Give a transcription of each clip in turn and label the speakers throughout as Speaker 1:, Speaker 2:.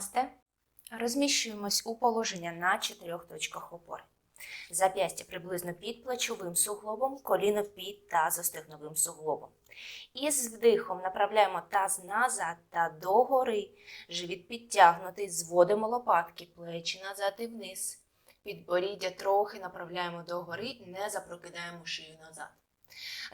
Speaker 1: Намасте. Розміщуємось у положення на чотирьох точках опори. Зап'ястя приблизно під плечовим суглобом, коліно під тазостегновим суглобом. Із вдихом направляємо таз назад та догори. Живіт підтягнутий, зводимо лопатки, плечі назад і вниз. Підборіддя трохи направляємо догори, не запрокидаємо шию назад.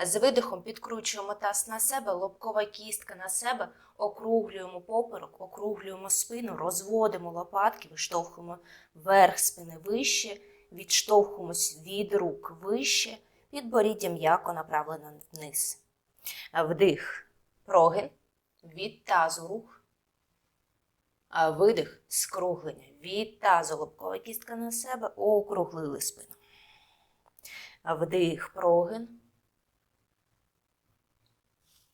Speaker 1: З видихом підкручуємо таз на себе, лобкова кістка на себе, округлюємо поперек, округлюємо спину, розводимо лопатки, виштовхуємо верх спини вище, відштовхуємось від рук вище, підборіддя м'яко направлено вниз. Вдих, прогин, від тазу рух. А Видих, скруглення. Від тазу лобкова кістка на себе, округлили спину. Вдих, прогин.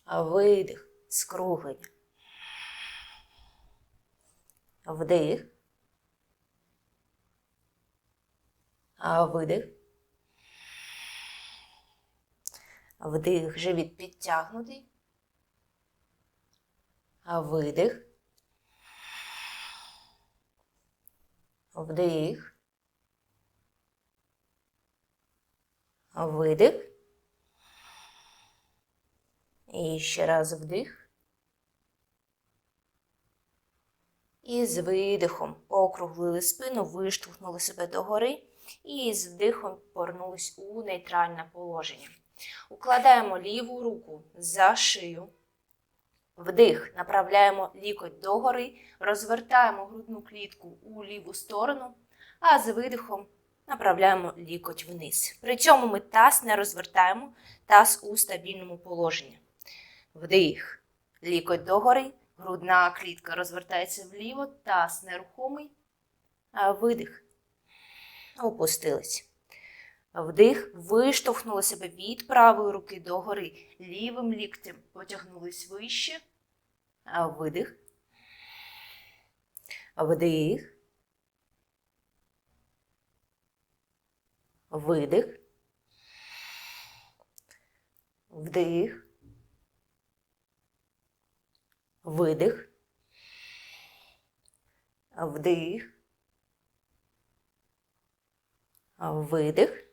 Speaker 1: Видих, скруглення. Вдих. Видих. Вдих, живіт підтягнутий. Видих. Вдих. Видих. І ще раз вдих. І з видихом округлили спину, виштовхнули себе догори. І з вдихом повернулись у нейтральне положення. Укладаємо ліву руку за шию. Вдих, направляємо лікоть догори, розвертаємо грудну клітку у ліву сторону, а з видихом направляємо лікоть вниз. При цьому ми таз не розвертаємо, таз у стабільному положенні. Вдих, лікоть догори, грудна клітка розвертається вліво, таз нерухомий, видих. Опустились. Вдих, виштовхнули себе від правої руки догори. Лівим ліктем потягнулись вище. Видих. Вдих. Видих. Вдих. Видих. Вдих. Видих.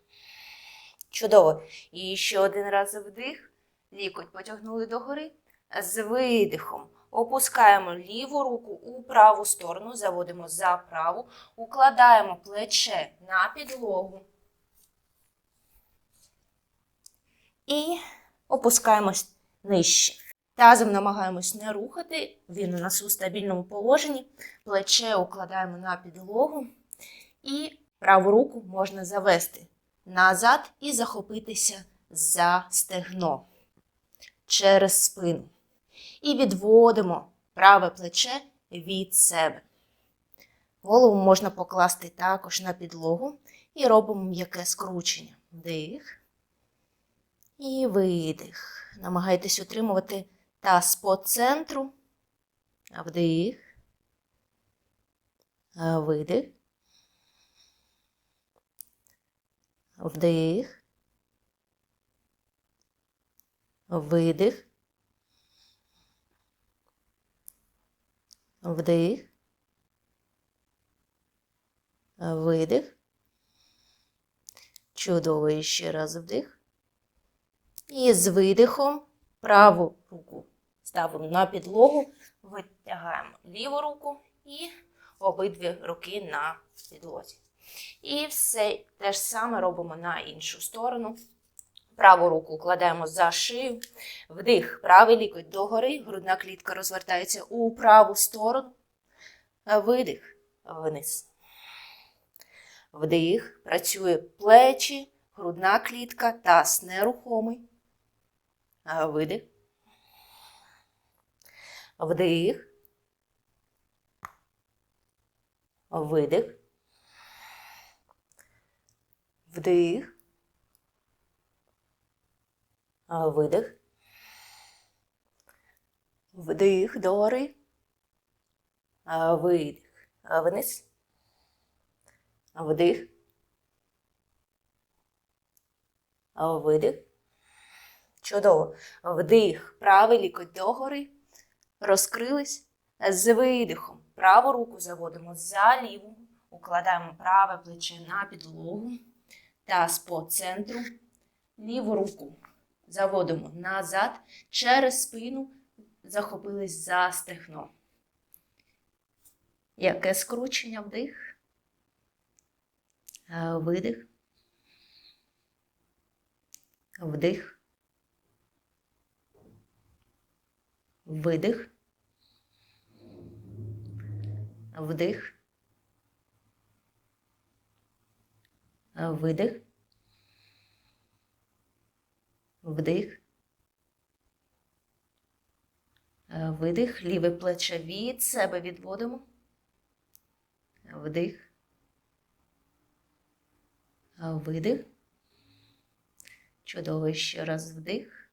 Speaker 1: Чудово. І ще один раз вдих. Лікоть потягнули догори. З видихом опускаємо ліву руку у праву сторону, заводимо за праву, укладаємо плече на підлогу. І опускаємось нижче. Тазом намагаємось не рухати, він у нас у стабільному положенні. Плече укладаємо на підлогу. І праву руку можна завести назад і захопитися за стегно через спину. І відводимо праве плече від себе. Голову можна покласти також на підлогу і робимо м'яке скручення. Вдих і видих. Намагайтесь утримувати таз по центру. Вдих. Видих. Вдих. Видих. Вдих. Видих. Чудово. Ще раз вдих. І з видихом праву руку ставимо на підлогу, витягаємо ліву руку і обидві руки на підлозі. І все те ж саме робимо на іншу сторону. Праву руку кладемо за шию, вдих, правий лікоть догори, грудна клітка розвертається у праву сторону, видих вниз. Вдих, працює плечі, грудна клітка, таз нерухомий. Видих. Вдих. Видих. Вдих. Видих. Вдих догори. Видих. Вниз. Вдих. Видих. Чудово. Вдих. Правий лікоть догори. Розкрились. З видихом. Праву руку заводимо за ліву, укладаємо праве плече на підлогу, таз по центру. Ліву руку заводимо назад, через спину захопились за стегно. Яке скручення вдих? Е, Видих. Вдих. Видих. Вдих. Видих. Вдих. Видих. Ліве плече від себе відводимо. Вдих. Видих. Чудово. Ще раз вдих.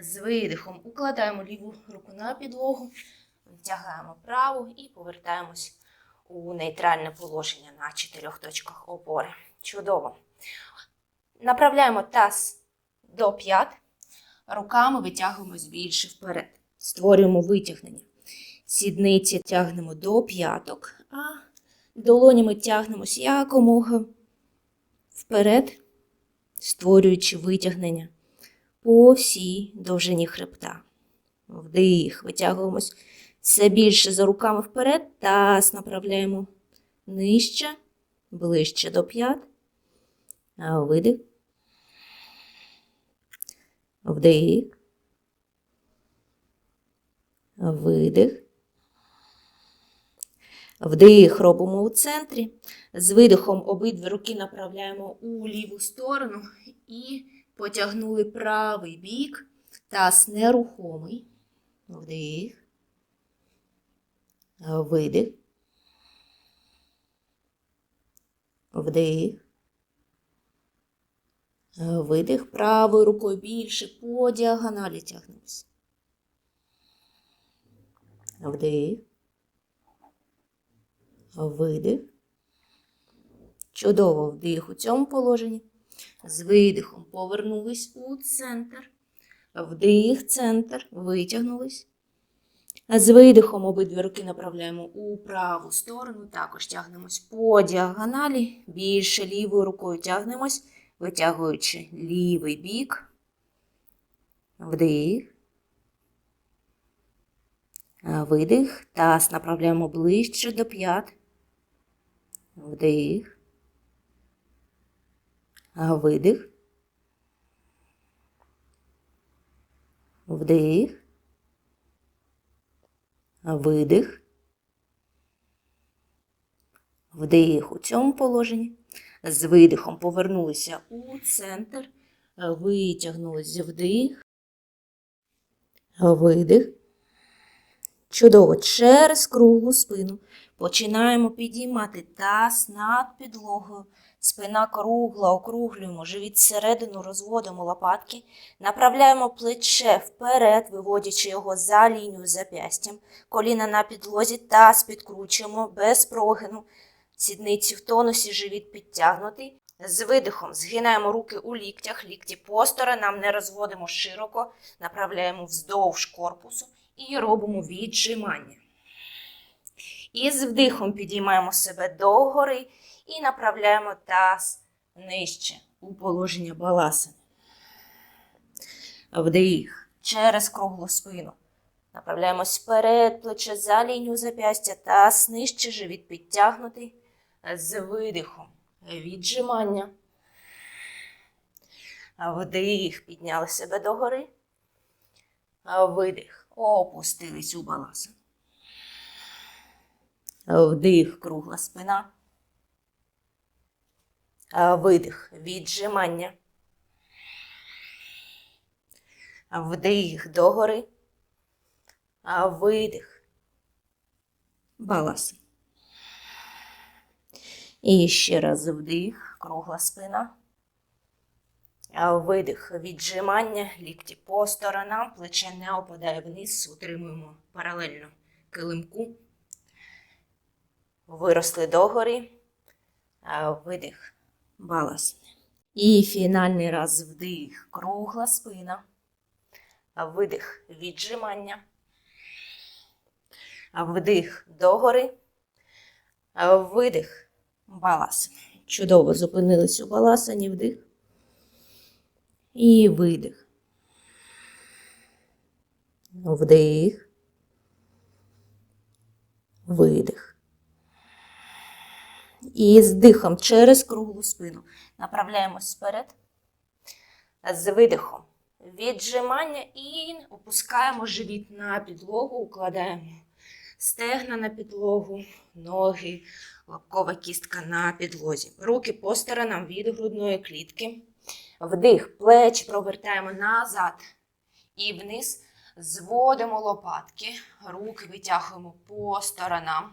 Speaker 1: З видихом укладаємо ліву руку на підлогу, втягаємо праву і повертаємось у нейтральне положення на чотирьох точках опори. Чудово. Направляємо таз до п'ят, руками витягуємось більше вперед. Створюємо витягнення. Сідниці тягнемо до п'яток, а долонями тягнемось якомога вперед, створюючи витягнення по всій довжині хребта. Вдих, витягуємось все більше за руками вперед, таз направляємо нижче, ближче до п'ят. Видих. Вдих. Видих. Вдих робимо у центрі. З видихом обидві руки направляємо у ліву сторону і потягнули правий бік. Таз нерухомий. Вдих. Видих. Вдих. Видих правою рукою більше по діагоналі тягнемось. Вдих. Видих. Чудово вдих у цьому положенні. З видихом повернулись у центр. Вдих, центр, витягнулись. З видихом обидві руки направляємо у праву сторону. Також тягнемось по діагоналі. Більше лівою рукою тягнемось, витягуючи лівий бік. Вдих. Видих. Таз направляємо ближче до п'ят. Вдих. Видих. Вдих. Видих. Вдих у цьому положенні. З видихом повернулися у центр. Витягнулися вдих. Видих. Чудово. Через круглу спину починаємо підіймати таз над підлогою. Спина кругла, округлюємо, живіт всередину, розводимо лопатки, направляємо плече вперед, виводячи його за лінію зап'ястям, коліна на підлозі, таз підкручуємо без прогину, сідниці в тонусі, живіт підтягнутий. З видихом згинаємо руки у ліктях, лікті по сторонам, не розводимо широко, направляємо вздовж корпусу і робимо віджимання. І з вдихом підіймаємо себе догори і направляємо таз нижче у положення баласини. Вдих через круглу спину. Направляємось вперед, плече за лінію зап'ястя, таз нижче, живіт підтягнутий. З видихом. Віджимання. Вдих, підняли себе догори. Видих. Опустились у баласин. Вдих, кругла спина. Видих, віджимання. Вдих догори. Видих. Балас. І ще раз вдих, кругла спина. Видих, віджимання, лікті по сторонам, плече не опадає вниз, утримуємо паралельно килимку. Виросли догори. Видих, балас. І фінальний раз вдих, кругла спина. Видих, віджимання. Вдих догори. Видих. Балас. Чудово зупинились у баласані. Вдих. І видих. Вдих. Видих. І з дихом через круглу спину направляємось вперед. З видихом. Віджимання і опускаємо живіт на підлогу, укладаємо стегна на підлогу, ноги, лобкова кістка на підлозі. Руки по сторонам від грудної клітки. Вдих, плечі провертаємо назад і вниз. Зводимо лопатки, руки витягуємо по сторонам.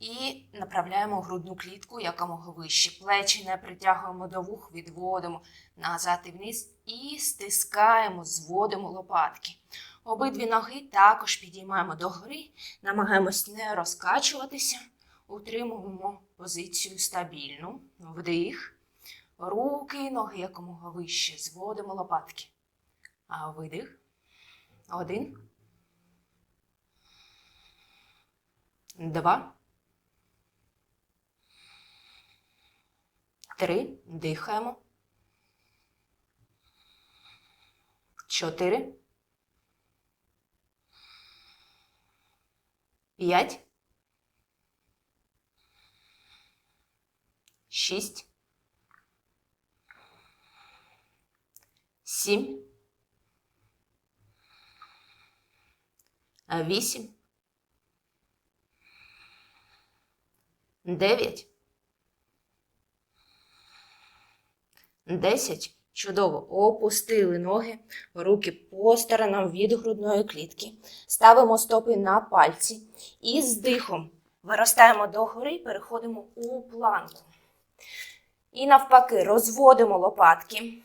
Speaker 1: І направляємо грудну клітку якомога вище. Плечі не притягуємо до вух, відводимо назад і вниз і стискаємо, зводимо лопатки. Обидві ноги також підіймаємо догори, намагаємось не розкачуватися, утримуємо позицію стабільну. Вдих. Руки, ноги якомога вище. Зводимо лопатки. А видих. Один. Два. Три. Дихаємо. Чотири. П'ять. Шість. Сім. Вісім. Дев'ять. Десять. Чудово. Опустили ноги, руки по сторонам від грудної клітки. Ставимо стопи на пальці і з дихом виростаємо догори, переходимо у планку. І навпаки, розводимо лопатки,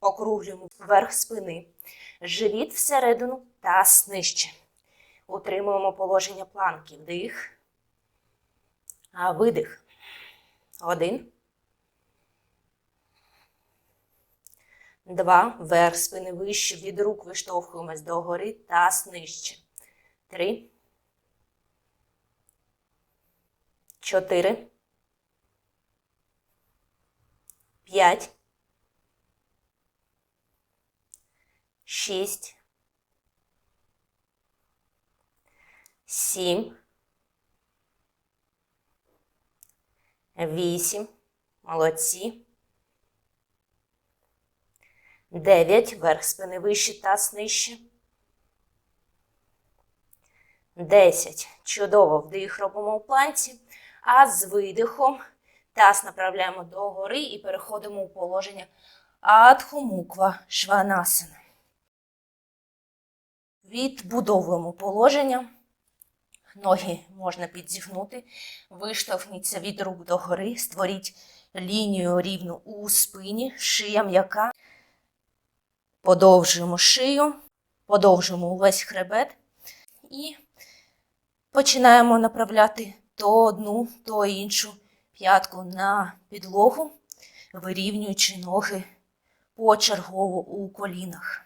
Speaker 1: округлюємо вверх спини, живіт всередину та нижче. Утримуємо положення планки. Вдих. А видих. Один. Два. Верх спини вище. Від рук виштовхуємось догори та нижче. Три. Чотири. П'ять. Шість. Сім. Вісім. Молодці. Дев'ять. Верх спини вище, таз нижче. Десять. Чудово. Вдих робимо в планці. А з видихом таз направляємо догори і переходимо у положення Адхумуква Шванасана. Відбудовуємо положення. Ноги можна підзігнути. Виштовхніться від рук догори. Створіть лінію рівну у спині, шия м'яка. Подовжуємо шию, подовжуємо увесь хребет і починаємо направляти то одну, то іншу п'ятку на підлогу, вирівнюючи ноги почергово у колінах.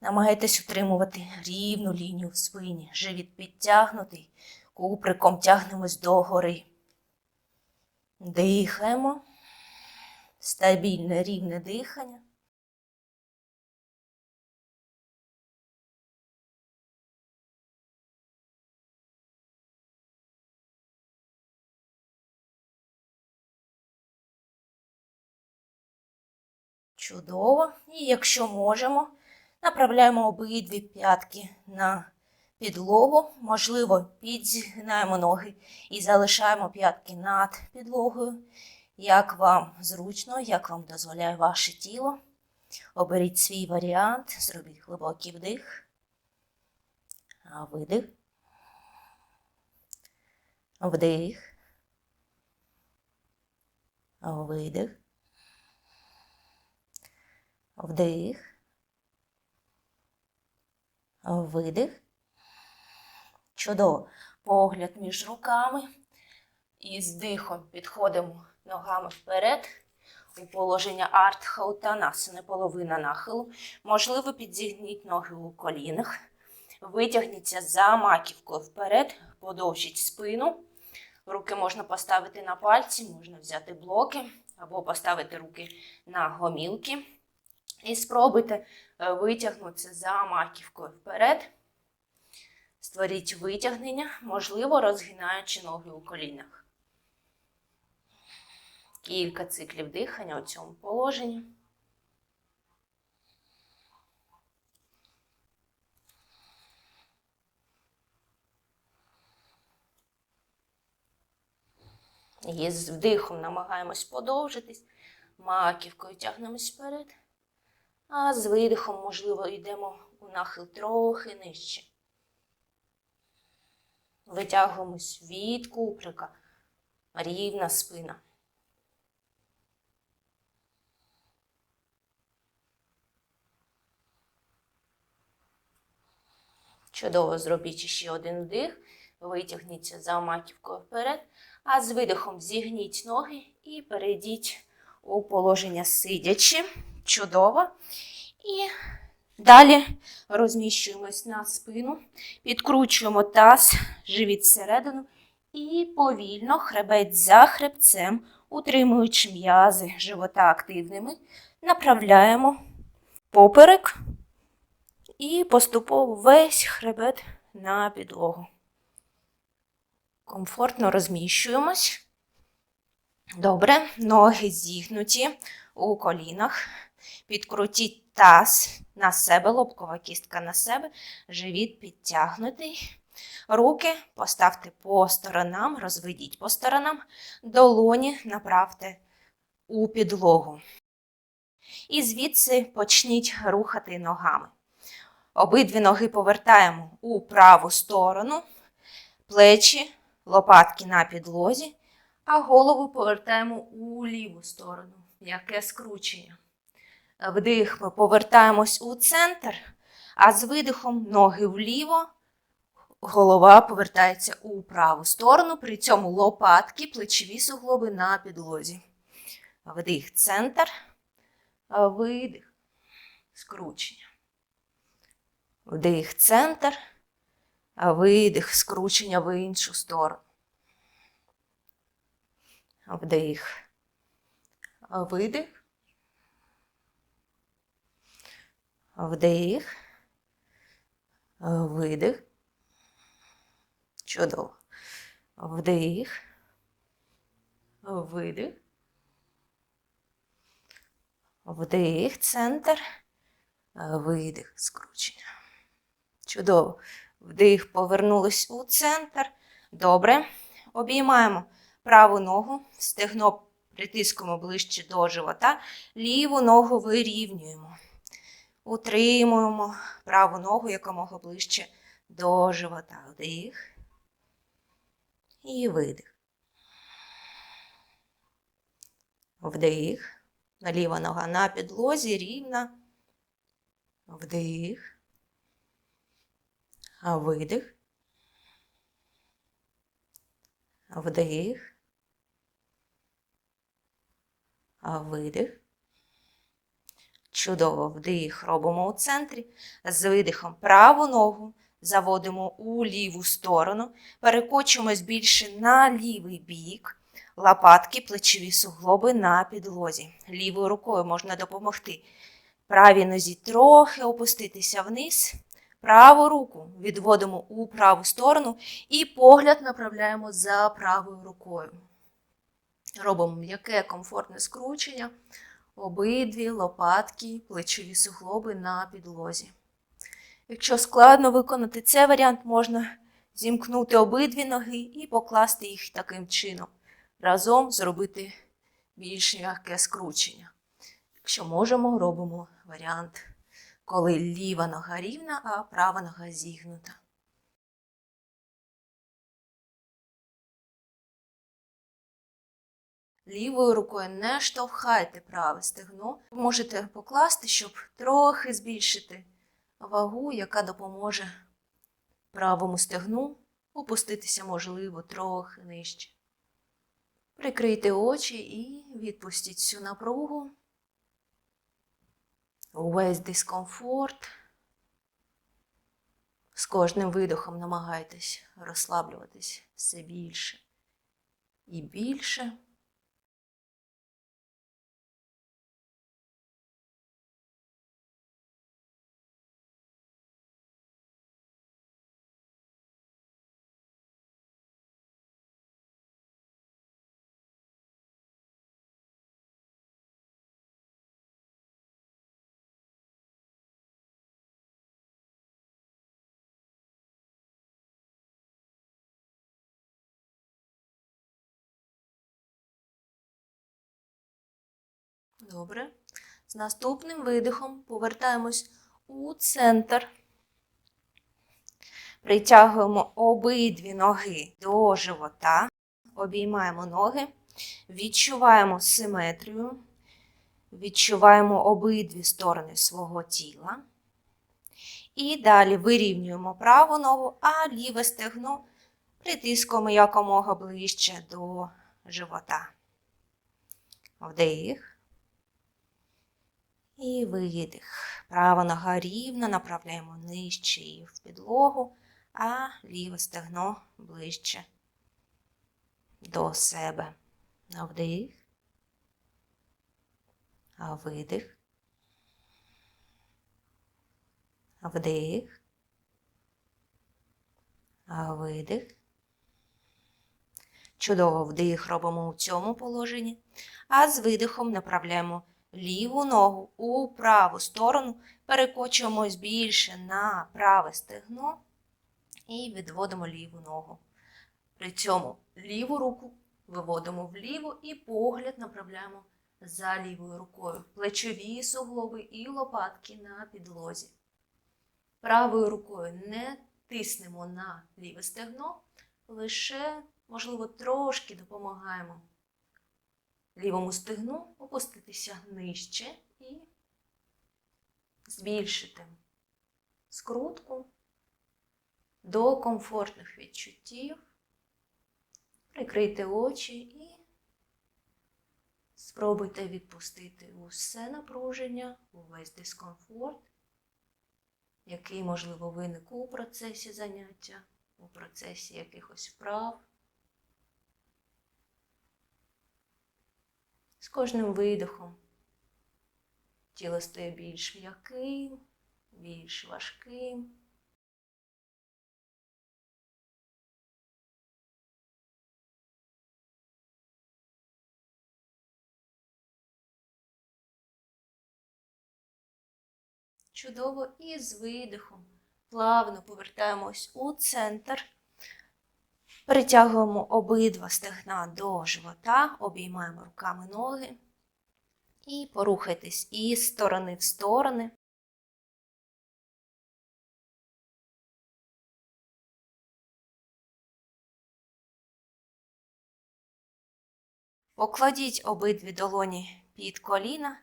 Speaker 1: Намагайтесь утримувати рівну лінію в спині, живіт підтягнутий, куприком тягнемось догори. Дихаємо. Стабільне рівне дихання. Чудово. І якщо можемо, направляємо обидві п'ятки на підлогу. Можливо, підзігнаємо ноги і залишаємо п'ятки над підлогою. Як вам зручно, як вам дозволяє ваше тіло. Оберіть свій варіант, зробіть глибокий вдих, видих, вдих, видих. Вдих. Видих. Чудово. Погляд між руками. І з дихом підходимо ногами вперед. У положення артхаутанасини, половина нахилу. Можливо, підзігніть ноги у колінах. Витягніться за маківкою вперед, подовжіть спину. Руки можна поставити на пальці, можна взяти блоки або поставити руки на гомілки. І спробуйте е, витягнутися за маківкою вперед. Створіть витягнення, можливо, розгинаючи ноги у колінах. Кілька циклів дихання у цьому положенні. І з вдихом намагаємось подовжитись, маківкою тягнемось вперед, а з видихом, можливо, йдемо у нахил трохи нижче. Витягуємось від куприка, рівна спина. Чудово зробіть ще один вдих, витягніться за маківкою вперед, а з видихом зігніть ноги і перейдіть у положення сидячи. Чудово. І далі розміщуємось на спину, підкручуємо таз, живіт всередину і повільно хребець за хребцем, утримуючи м'язи живота активними, направляємо поперек і поступово весь хребет на підлогу. Комфортно розміщуємось. Добре, ноги зігнуті у колінах. Підкрутіть таз на себе, лобкова кістка на себе, живіт підтягнутий. Руки поставте по сторонам, розведіть по сторонам, долоні направте у підлогу. І звідси почніть рухати ногами. Обидві ноги повертаємо у праву сторону, плечі, лопатки на підлозі, а голову повертаємо у ліву сторону. Яке скручення. Вдих ми повертаємось у центр, а з видихом ноги вліво, голова повертається у праву сторону, при цьому лопатки, плечові суглоби на підлозі. Вдих, центр, видих, скручення. Вдих, центр, видих, скручення в іншу сторону. Вдих, видих. Вдих, видих. Чудово. Вдих, видих. Вдих, центр, видих, скручення. Чудово. Вдих, повернулись у центр. Добре. Обіймаємо праву ногу, стегно притискуємо ближче до живота, ліву ногу вирівнюємо. Утримуємо праву ногу якомога ближче до живота. Вдих. І видих. Вдих. Ліва нога на підлозі рівна. Вдих. А видих. Вдих. А видих. Чудово вдих робимо у центрі. З видихом праву ногу заводимо у ліву сторону. Перекочуємось більше на лівий бік. Лопатки, плечові суглоби на підлозі. Лівою рукою можна допомогти правій нозі трохи опуститися вниз. Праву руку відводимо у праву сторону і погляд направляємо за правою рукою. Робимо м'яке комфортне скручення, обидві лопатки, плечові суглоби на підлозі. Якщо складно виконати цей варіант, можна зімкнути обидві ноги і покласти їх таким чином. Разом зробити більш м'яке скручення. Якщо можемо, робимо варіант коли ліва нога рівна, а права нога зігнута. Лівою рукою не штовхайте праве стегно. Можете покласти, щоб трохи збільшити вагу, яка допоможе правому стегну опуститися, можливо, трохи нижче. Прикрийте очі і відпустіть всю напругу увесь дискомфорт З кожним видохом намагайтесь розслаблюватись все більше і більше. Добре. З наступним видихом повертаємось у центр. Притягуємо обидві ноги до живота. Обіймаємо ноги. Відчуваємо симетрію. Відчуваємо обидві сторони свого тіла. І далі вирівнюємо праву ногу, а ліве стегно притискуємо якомога ближче до живота. Вдих. І видих. Права нога рівно направляємо нижче і в підлогу, а ліве стегно ближче до себе. На Вдих. А видих. Вдих. А видих. Чудово вдих робимо у цьому положенні, а з видихом направляємо ліву ногу у праву сторону, перекочуємось більше на праве стегно і відводимо ліву ногу. При цьому ліву руку виводимо вліво і погляд направляємо за лівою рукою. Плечові суглоби і лопатки на підлозі. Правою рукою не тиснемо на ліве стегно, лише, можливо, трошки допомагаємо лівому стегну опуститися нижче і збільшити скрутку до комфортних відчуттів. Прикрийте очі і спробуйте відпустити усе напруження, увесь дискомфорт, який, можливо, виник у процесі заняття, у процесі якихось вправ. З кожним видихом тіло стає більш м'яким, більш важким. Чудово і з видихом плавно повертаємось у центр. Перетягуємо обидва стегна до живота, обіймаємо руками ноги і порухайтесь із сторони в сторони. Покладіть обидві долоні під коліна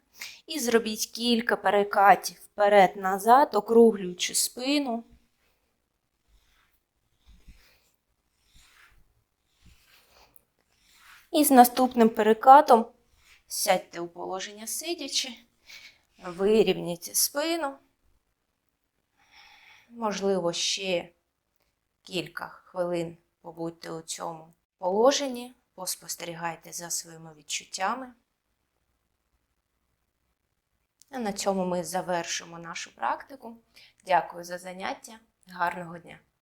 Speaker 1: і зробіть кілька перекатів вперед-назад, округлюючи спину. І з наступним перекатом сядьте у положення сидячи, вирівняйте спину. Можливо, ще кілька хвилин побудьте у цьому положенні, поспостерігайте за своїми відчуттями. А на цьому ми завершимо нашу практику. Дякую за заняття. Гарного дня!